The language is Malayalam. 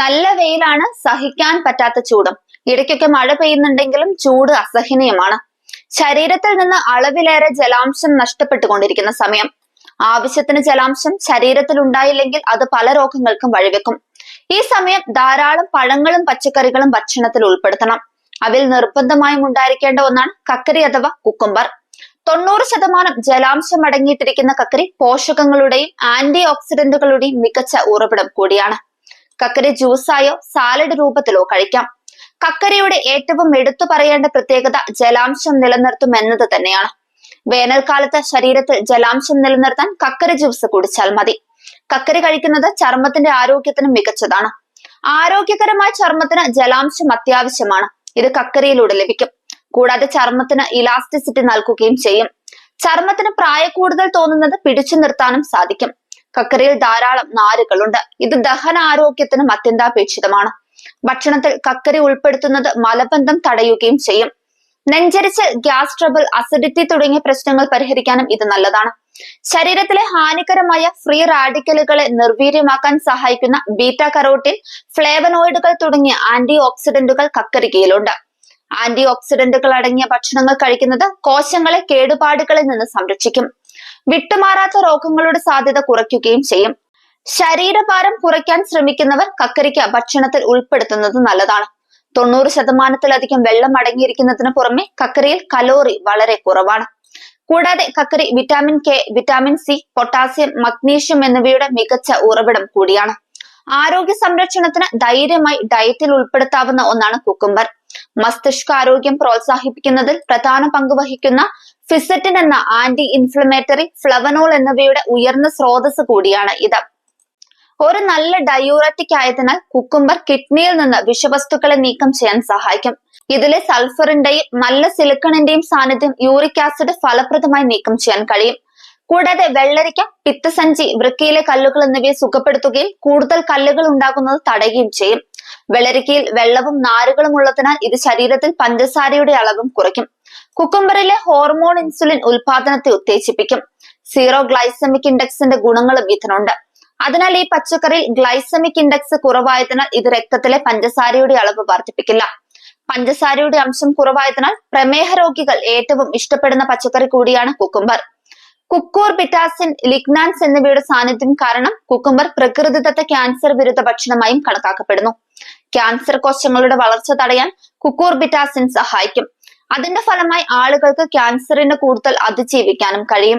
നല്ല വെയിലാണ് സഹിക്കാൻ പറ്റാത്ത ചൂടും. ഇടയ്ക്കൊക്കെ മഴ പെയ്യുന്നുണ്ടെങ്കിലും ചൂട് അസഹനീയമാണ്. ശരീരത്തിൽ നിന്ന് അളവിലേറെ ജലാംശം നഷ്ടപ്പെട്ടുകൊണ്ടിരിക്കുന്ന സമയം. ആവശ്യത്തിന് ജലാംശം ശരീരത്തിൽ ഉണ്ടായില്ലെങ്കിൽ അത് പല രോഗങ്ങൾക്കും വഴിവെക്കും. ഈ സമയം ധാരാളം പഴങ്ങളും പച്ചക്കറികളും ഭക്ഷണത്തിൽ ഉൾപ്പെടുത്തണം. അവയിൽ നിർബന്ധമായും ഉണ്ടായിരിക്കേണ്ട ഒന്നാണ് കക്കരി അഥവാ കുക്കുംബർ. തൊണ്ണൂറ് ശതമാനം ജലാംശം അടങ്ങിയിട്ടിരിക്കുന്ന കക്കരി പോഷകങ്ങളുടെയും ആന്റി ഓക്സിഡന്റുകളുടെയും മികച്ച ഉറവിടം കൂടിയാണ്. കക്കരി ജ്യൂസായോ സാലഡ് രൂപത്തിലോ കഴിക്കാം. കക്കരയുടെ ഏറ്റവും എടുത്തു പറയേണ്ട പ്രത്യേകത ജലാംശം നിലനിർത്തും എന്നത് തന്നെയാണ്. വേനൽക്കാലത്ത് ശരീരത്തിൽ ജലാംശം നിലനിർത്താൻ കക്കര ജ്യൂസ് കുടിച്ചാൽ മതി. കക്കര കഴിക്കുന്നത് ചർമ്മത്തിന്റെ ആരോഗ്യത്തിന് മികച്ചതാണ്. ആരോഗ്യകരമായ ചർമ്മത്തിന് ജലാംശം അത്യാവശ്യമാണ്. ഇത് കക്കരിയിലൂടെ ലഭിക്കും. കൂടാതെ ചർമ്മത്തിന് ഇലാസ്റ്റിസിറ്റി നൽകുകയും ചെയ്യും. ചർമ്മത്തിന് പ്രായ പ്രായക്കൂടുതൽ തോന്നുന്നത് പിടിച്ചു നിർത്താനും സാധിക്കും. കക്കറിയിൽ ധാരാളം നാരുകളുണ്ട്. ഇത് ദഹന ആരോഗ്യത്തിനും അത്യന്താപേക്ഷിതമാണ്. ഭക്ഷണത്തിൽ കക്കരി ഉൾപ്പെടുത്തുന്നത് മലബന്ധം തടയുകയും ചെയ്യും. നെഞ്ചരിച്ച് ഗ്യാസ് ട്രബിൾ അസിഡിറ്റി തുടങ്ങിയ പ്രശ്നങ്ങൾ പരിഹരിക്കാനും ഇത് നല്ലതാണ്. ശരീരത്തിലെ ഹാനികരമായ ഫ്രീ റാഡിക്കലുകളെ നിർവീര്യമാക്കാൻ സഹായിക്കുന്ന ബീറ്റ കരോട്ടിൻ ഫ്ലേവനോയിഡുകൾ തുടങ്ങിയ ആന്റി ഓക്സിഡന്റുകൾ കക്കരിക്കയിലുണ്ട് ആന്റി ഓക്സിഡന്റുകൾ അടങ്ങിയ ഭക്ഷണങ്ങൾ കഴിക്കുന്നത് കോശങ്ങളെ കേടുപാടുകളിൽ നിന്ന് സംരക്ഷിക്കും. വിട്ടുമാറാത്ത രോഗങ്ങളുടെ സാധ്യത കുറയ്ക്കുകയും ചെയ്യും. ശരീരഭാരം കുറയ്ക്കാൻ ശ്രമിക്കുന്നവർ കക്കരിക്ക ഭക്ഷണത്തിൽ ഉൾപ്പെടുത്തുന്നത് നല്ലതാണ്. തൊണ്ണൂറ് ശതമാനത്തിലധികം വെള്ളം അടങ്ങിയിരിക്കുന്നതിന് പുറമെ കക്കരിയിൽ കലോറി വളരെ കുറവാണ്. കൂടാതെ കക്കരി vitamin K vitamin C potassium magnesium എന്നിവയുടെ മികച്ച ഉറവിടം കൂടിയാണ്. ആരോഗ്യ സംരക്ഷണത്തിന് ധൈര്യമായി ഡയറ്റിൽ ഉൾപ്പെടുത്താവുന്ന ഒന്നാണ് കുക്കുംബർ. മസ്തിഷ്ക ആരോഗ്യം പ്രോത്സാഹിപ്പിക്കുന്നതിൽ പ്രധാന പങ്ക് വഹിക്കുന്ന ഫിസറ്റിൻ എന്ന ആന്റി ഇൻഫ്ലമേറ്ററി ഫ്ലവനോൾ എന്നിവയുടെ ഉയർന്ന സ്രോതസ് കൂടിയാണ് ഇത്. ഒരു നല്ല ഡയൂററ്റിക് ആയതിനാൽ കുക്കുംബർ കിഡ്നിയിൽ നിന്ന് വിഷവസ്തുക്കളെ നീക്കം ചെയ്യാൻ സഹായിക്കും. ഇതിലെ സൾഫറിന്റെയും നല്ല സിലിക്കണിന്റെയും സാന്നിധ്യം യൂറിക് ആസിഡ് ഫലപ്രദമായി നീക്കം ചെയ്യാൻ കഴിയും. കൂടാതെ വെള്ളരിക്ക പിത്തസഞ്ചി വൃക്കയിലെ കല്ലുകൾ എന്നിവയെ സുഖപ്പെടുത്തുകയും കൂടുതൽ കല്ലുകൾ ഉണ്ടാകുന്നത് തടയുകയും ചെയ്യും. വെള്ളരിക്കയിൽ വെള്ളവും നാരുകളും ഉള്ളതിനാൽ ഇത് ശരീരത്തിൽ പഞ്ചസാരയുടെ അളവും കുറയ്ക്കും. കുക്കുംബറിലെ ഹോർമോൺ ഇൻസുലിൻ ഉൽപാദനത്തെ ഉത്തേജിപ്പിക്കും. സീറോ ഗ്ലൈസമിക് ഇൻഡെക്സിന്റെ ഗുണങ്ങളും ഇതിനുണ്ട്. അതിനാൽ ഈ പച്ചക്കറിയിൽ ഗ്ലൈസമിക് ഇൻഡെക്സ് കുറവായതിനാൽ ഇത് രക്തത്തിലെ പഞ്ചസാരയുടെ അളവ് വർദ്ധിപ്പിക്കില്ല. പഞ്ചസാരയുടെ അംശം കുറവായതിനാൽ പ്രമേഹ രോഗികൾ ഏറ്റവും ഇഷ്ടപ്പെടുന്ന പച്ചക്കറി കൂടിയാണ് കുക്കുംബർ. കുക്കൂർ ബിറ്റാസിൻ ലിഗ്നാൻസ് എന്നിവയുടെ സാന്നിധ്യം കാരണം കുക്കുംബർ പ്രകൃതിദത്ത ക്യാൻസർ വിരുദ്ധ ഭക്ഷണമായും കണക്കാക്കപ്പെടുന്നു. ക്യാൻസർ കോശങ്ങളുടെ വളർച്ച തടയാൻ കുക്കൂർ ബിറ്റാസിൻ സഹായിക്കും. അതിന്റെ ഫലമായി ആളുകൾക്ക് ക്യാൻസറിന് കൂടുതൽ അതിജീവിക്കാനും കഴിയും.